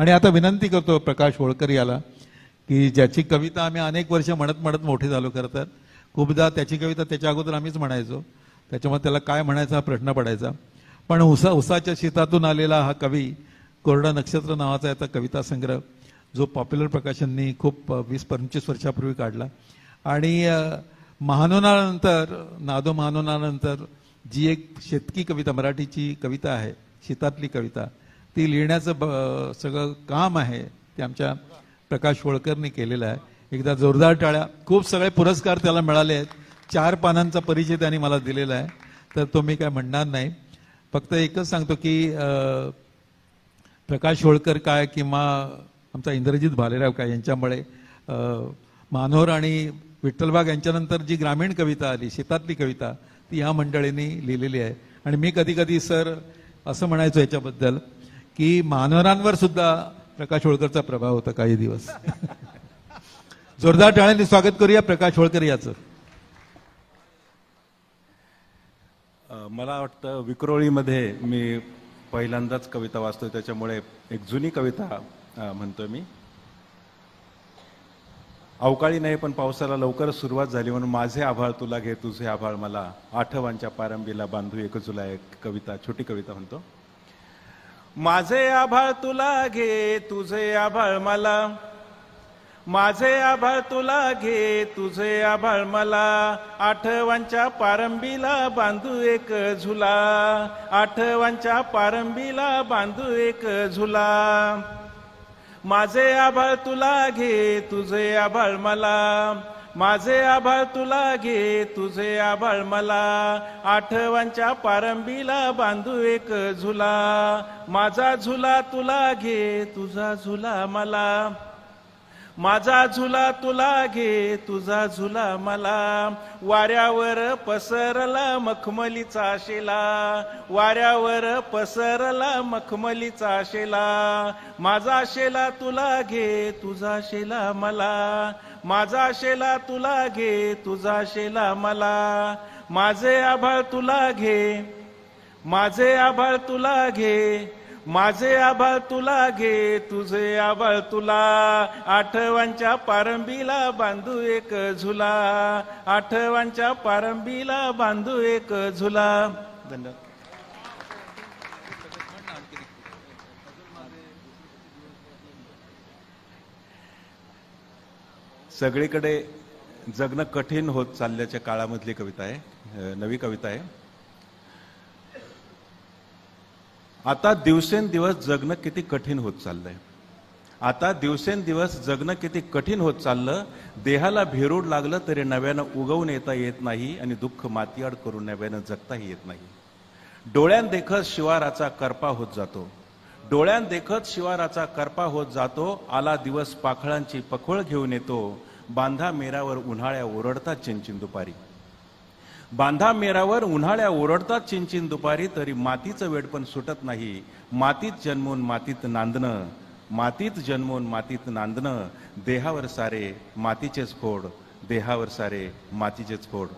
आणि आता विनंती करतो प्रकाश होळकर याला की ज्याची कविता आम्ही अनेक वर्ष म्हणत म्हणत मोठे झालो खरं तर. खूपदा त्याची कविता त्याच्या अगोदर आम्हीच म्हणायचो. त्याच्यामुळे त्याला काय म्हणायचा हा प्रश्न पडायचा. पण उसा उसाच्या शेतातून आलेला हा कवी कोरडा नक्षत्र नावाचा याचा कविता संग्रह जो पॉप्युलर प्रकाशननी खूप वीस पंचवीस वर्षापूर्वी काढला. आणि महानोनानंतर नादो महानोनानंतर जी एक शेतकी कविता मराठीची कविता आहे शेतातली कविता ती लिहिण्याचं ब- सगळं काम आहे ते आमच्या प्रकाश होळकरनी केलेलं आहे. एकदा जोरदार टाळ्या. खूप सगळे पुरस्कार त्याला मिळाले आहेत. चार पानांचा परिचय त्यांनी मला दिलेला आहे. तर तो मी काय म्हणणार नाही. फक्त एकच सांगतो की प्रकाश होळकर काय किंवा आमचा इंद्रजित भालेराव काय यांच्यामुळे मानोर आणि विठ्ठलबाग यांच्यानंतर जी ग्रामीण कविता आली शेतातली कविता ती ह्या मंडळींनी लिहिलेली आहे. आणि मी कधी कधी सर असं म्हणायचो याच्याबद्दल की मानवरांवर सुद्धा प्रकाश होळकरचा प्रभाव होता काही दिवस. जोरदार टाळ्यांनी स्वागत करूया प्रकाश होळकर याचं. मला वाटतं विक्रोळीमध्ये मी पहिल्यांदाच कविता वाचतोय त्याच्यामुळे एक जुनी कविता म्हणतोय मी. अवकाळी नाही पण पावसाला लवकरच सुरुवात झाली म्हणून माझे आभाळ तुला घे तुझे आभाळ मला. आठवांच्या पारंबीला बांधू एक जुला एक कविता छोटी कविता म्हणतो. माझे आभाळ तुला घे तुझे आभाळ मला. माझे आभाळ तुला घे तुझे आभाळ मला. आठवांच्या पारंबीला बांधू एक झुला. आठवांच्या पारंबीला बांधू एक झुला. माझे आभाळ तुला घे तुझे आभाळ मला. माझे आभाळ तुला घे तुझे आभाळ मला. आठवांच्या पारंबीला बांधू एक झुला. माझा झुला तुला घे तुझा झुला मला. माझा झुला तुला घे तुझा झुला मला. वाऱ्यावर पसरला मखमलीचा शेला. वाऱ्यावर पसरला मखमलीचा शेला. माझा शेला तुला घे तुझा शेला मला. माझा शेला तुला घे तुझा शेला मला. माझे आभाळ तुला घे माझे आभाळ तुला घे. माझे आभाळ तुला घे तुझे आभाळ तुला. आठवांच्या पारंबीला बांधू एक झुला. आठवांच्या पारंबीला बांधू एक झुला. धन्यवाद. सगळीकडे जगणं कठीण होत चालल्याच्या काळामधली कविता आहे नवी कविता आहे. आता दिवसेंदिवस जगणं किती कठीण होत चाललंय. आता दिवसेंदिवस जगणं किती कठीण होत चाललं देहाला भेरूड लागलं तरी नव्यानं उगवून येता येत नाही आणि दुःख मातीआड करून नव्यानं जगताही येत नाही. डोळ्यांदेखत शिवाराचा करपा होत जातो. डोळ्यांदेखत शिवाराचा करपा होत जातो आला दिवस पाखळांची पखोळ घेऊन येतो बांधा मेरावर उन्हाळ्या ओरडतात चिंचिन दुपारी बांधा मेरावर उन्हाळ्या ओरडतात चिंचिन दुपारी तरी मातीचं वेड पण सुटत नाही. मातीत जन्मून मातीत नांदणं. मातीत जन्मून मातीत नांदणं. देहावर सारे मातीचेच फोड. देहावर सारे मातीचेच फोड.